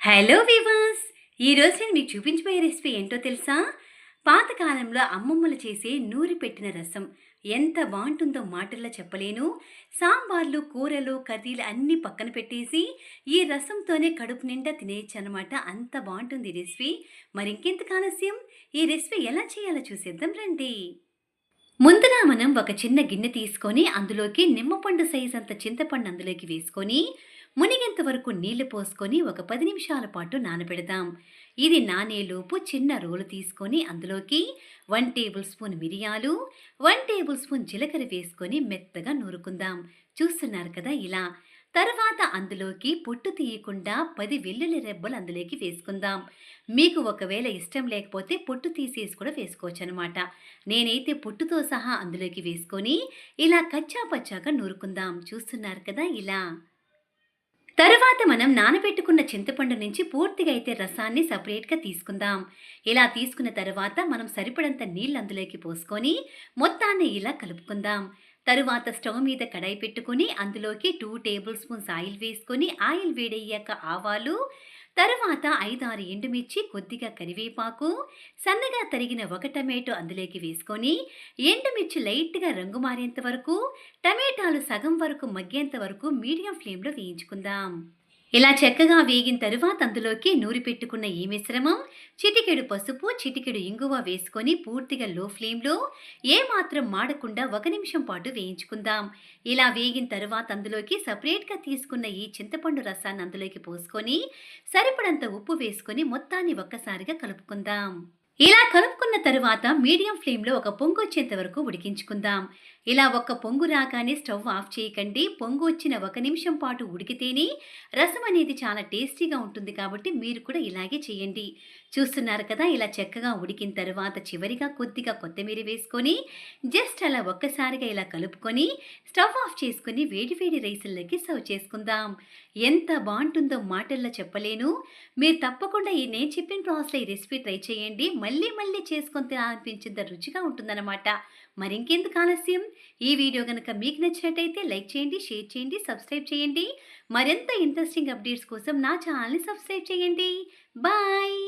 Hello వివాస్ ఈరోజు నేను మీకు చూపించబోయే రెసిపీ ఏంటో తెలుసా? పాతకాలంలో అమ్మమ్మలు చేసే నూరి పెట్టిన రసం ఎంత బాగుంటుందో మాటల్లో చెప్పలేను. సాంబార్లు కూరలు కర్రీలు అన్నీ పక్కన పెట్టేసి ఈ రసంతోనే కడుపు నిండా తినేయచ్చు అనమాట అంత బాగుంటుంది ఈ రెసిపీ మరి ఇంకెంత ఆలస్యం? ఈ రెసిపీ ఎలా చేయాలో చూసేద్దాం రండి. ముందుగా మనం ఒక చిన్న గిన్నె తీసుకొని అందులోకి నిమ్మపండు సైజ్ అంత చింతపండు అందులోకి వేసుకొని మునిగేంత వరకు నీళ్ళు పోసుకొని ఒక పది నిమిషాల పాటు నానబెడదాం. ఇది నానేలోపు చిన్న రోలు తీసుకొని అందులోకి వన్ టేబుల్ స్పూన్ మిరియాలు వన్ టేబుల్ స్పూన్ జీలకర్ర వేసుకొని మెత్తగా నూరుకుందాం. చూస్తున్నారు కదా ఇలా. తర్వాత అందులోకి పొట్టు తీయకుండా పది వెల్లుల్లి రెబ్బలు అందులోకి వేసుకుందాం. మీకు ఒకవేళ ఇష్టం లేకపోతే పొట్టు తీసేసి కూడా వేసుకోవచ్చు అనమాట నేనైతే పొట్టుతో సహా అందులోకి వేసుకొని ఇలా కచ్చా పచ్చాగా నూరుకుందాం. చూస్తున్నారు కదా ఇలా. తరువాత మనం నానబెట్టుకున్న చింతపండు నుంచి పూర్తిగా అయితే రసాన్ని సపరేట్గా తీసుకుందాం. ఇలా తీసుకున్న తర్వాత మనం సరిపడంత నీళ్ళు అందులోకి పోసుకొని మొత్తాన్ని ఇలా కలుపుకుందాం. తరువాత స్టవ్ మీద కడాయి పెట్టుకుని అందులోకి టూ టేబుల్ స్పూన్స్ ఆయిల్ వేసుకొని ఆయిల్ వేడయ్యాక ఆవాలు తర్వాత ఐదారు ఎండుమిర్చి కొద్దిగా కరివేపాకు సన్నగా తరిగిన ఒక టమాటో అందులోకి వేసుకొని ఎండుమిర్చి లైట్గా రంగు మారేంత వరకు టమాటాలు సగం వరకు మగ్గేంత వరకు మీడియం ఫ్లేమ్లో వేయించుకుందాం. ఇలా చక్కగా వేగిన తరువాత అందులోకి నూరి పెట్టుకున్న ఈ మిశ్రమం చిటికెడు పసుపు చిటికెడు ఇంగువ వేసుకొని పూర్తిగా లో ఫ్లేమ్లో ఏమాత్రం మాడకుండా ఒక నిమిషం పాటు వేయించుకుందాం. ఇలా వేగిన తరువాత అందులోకి సపరేట్గా తీసుకున్న ఈ చింతపండు రసాన్ని అందులోకి పోసుకొని సరిపడంత ఉప్పు వేసుకొని మొత్తాన్ని ఒక్కసారిగా కలుపుకుందాం. ఇలా కలుపుకున్న తరువాత మీడియం ఫ్లేమ్లో ఒక పొంగు వచ్చేంత వరకు ఉడికించుకుందాం. ఇలా ఒక పొంగు రాగానే స్టవ్ ఆఫ్ చేయకండి. పొంగు వచ్చిన ఒక నిమిషం పాటు ఉడికితేనే రసం అనేది చాలా టేస్టీగా ఉంటుంది కాబట్టి మీరు కూడా ఇలాగే చేయండి. చూస్తున్నారు కదా ఇలా చక్కగా ఉడికిన తర్వాత చివరిగా కొద్దిగా కొత్తిమీర వేసుకొని జస్ట్ అలా ఒక్కసారిగా ఇలా కలుపుకొని స్టవ్ ఆఫ్ చేసుకుని వేడి వేడి రైసుల్లోకి సర్వ్ చేసుకుందాం. ఎంత బాగుంటుందో మాటల్లో చెప్పలేను. మీరు తప్పకుండా ఈ నేను చెప్పిన ప్రాసెస్లో ఈ రెసిపీ ట్రై చేయండి. మళ్ళీ మళ్ళీ చేసుకొని తినాలనిపించేంత రుచిగా ఉంటుందన్నమాట. మరింకెందుకు ఆలస్యం? ఈ వీడియో కనుక మీకు నచ్చినట్టయితే లైక్ చేయండి షేర్ చేయండి సబ్స్క్రైబ్ చేయండి. మరింత ఇంట్రెస్టింగ్ అప్డేట్స్ కోసం నా ఛానల్ని సబ్స్క్రైబ్ చేయండి. బాయ్!